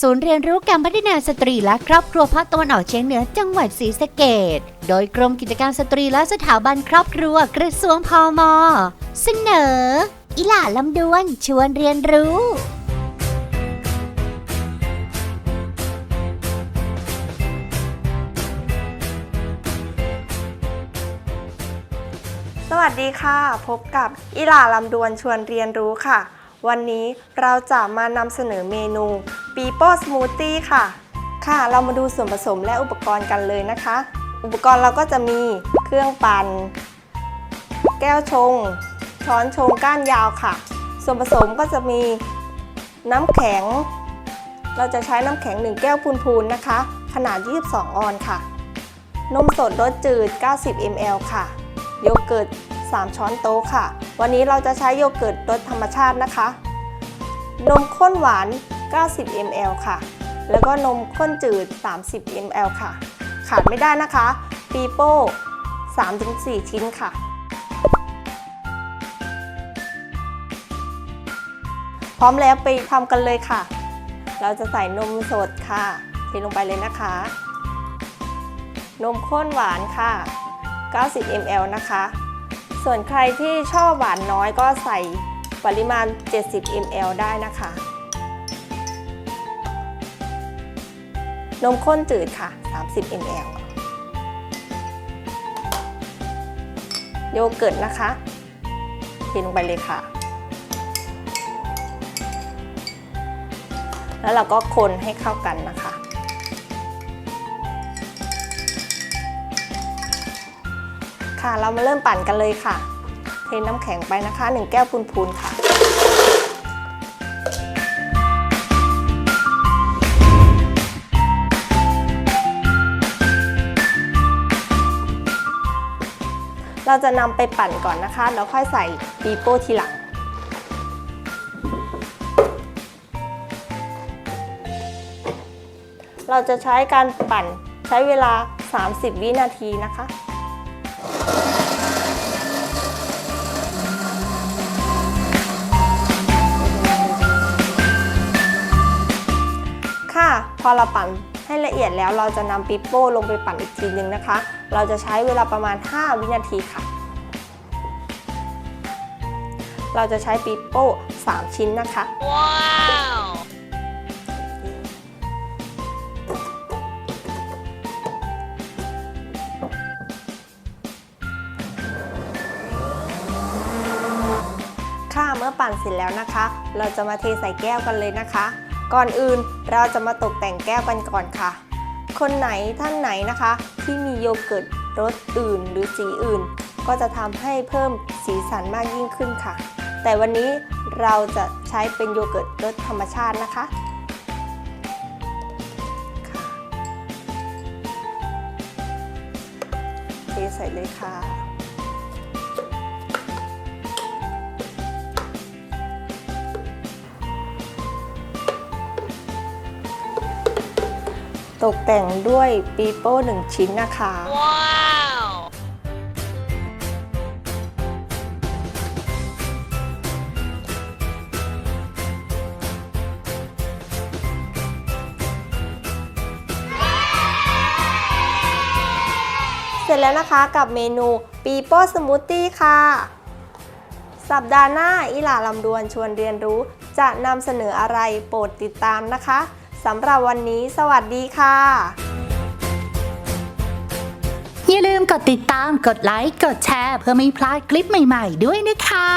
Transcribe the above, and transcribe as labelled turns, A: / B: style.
A: ศูนย์เรียนรู้การพัฒนาสตรีและครอบครัวภาคตะวันออกเฉียงเหนือจังหวัดศรีสะเกดโดยกรมกิจการสตรีและสถาบันครอบครัวกระทรวงพมเสนอ อิหล่าลำดวนชวนเรียนรู้
B: สวัสดีค่ะ พบกับอิหล่าลำดวนชวนเรียนรู้ค่ะ วันนี้เราจะมานำเสนอเมนูปีโป้สมูทตี้ค่ะ ค่ะ เรามาดูส่วนผสมและอุปกรณ์กันเลยนะคะ อุปกรณ์เราก็จะมีเครื่องปั่น แก้วชง ช้อนชงก้านยาวค่ะ ส่วนผสมก็จะมีน้ำแข็ง เราจะใช้น้ำแข็ง 1 แก้วพูนๆนะคะ ขนาด 22 ออนค่ะ นมสดรสจืด 90 ml ค่ะ โยเกิร์ต 3 ช้อนโต๊ะค่ะ วันนี้เราจะใช้โยเกิร์ตรสธรรมชาตินะคะ นมข้นหวาน 90 ml ค่ะ แล้วก็นมข้นจืด 30 ml ค่ะ ขาดไม่ได้นะคะปีโป้ 3-4 ชิ้นค่ะ พร้อมแล้วไปทำกันเลยค่ะ เราจะใส่นมสดค่ะเทลงไปเลยนะคะ นมข้นหวานค่ะ 90 ml นะคะ ส่วนใครที่ชอบหวานน้อยก็ใส่ปริมาณ 70 ml ได้นะคะ นมข้นจืดค่ะ 30 ml โยเกิร์ตนะคะเทลงไปเลยค่ะ แล้วเราก็คนให้เข้ากันนะคะ ค่ะ เรามาเริ่มปั่นกันเลยค่ะ เทน้ำแข็งไปนะคะ 1 แก้วพูนๆค่ะ เราจะนำไปปั่นก่อนนะคะ แล้วค่อยใส่ปีโป้ทีหลังเราจะใช้การปั่นใช้เวลา 30 วินาทีนะคะ พอเราปั่นให้ละเอียดแล้วเราจะนำปิโป้ลงไปปั่นอีกทีนึงนะคะ เราจะใช้เวลาประมาณ 5 วินาทีค่ะ เราจะใช้ปิโป้ 3 ชิ้นนะคะ ว้าวค่ะเมื่อปั่นเสร็จแล้วนะคะ เราจะมาเทใส่แก้วกันเลยนะคะ ก่อนอื่นเราจะมาตกแต่งแก้วกันก่อนค่ะ คนไหนท่านไหนนะคะ ที่มีโยเกิร์ตรสอื่นหรือสีอื่น ก็จะทำให้เพิ่มสีสันมากยิ่งขึ้นค่ะ แต่วันนี้เราจะใช้เป็นโยเกิร์ตรสธรรมชาตินะคะเทใส่เลยค่ะ ตกแต่งด้วยปีโป้หนึ่งชิ้นนะคะเสร็จแล้วนะคะกับเมนูปีโป้สมูทตี้ค่ะ สัปดาห์หน้าอิหล่าลำดวนชวนเรียนรู้จะนำเสนออะไรโปรดติดตามนะคะ สำหรับวันนี้ สวัสดีค่ะ
A: อย่าลืมกดติดตาม กดไลค์ กดแชร์ เพื่อไม่พลาดคลิปใหม่ ๆ ด้วยนะคะ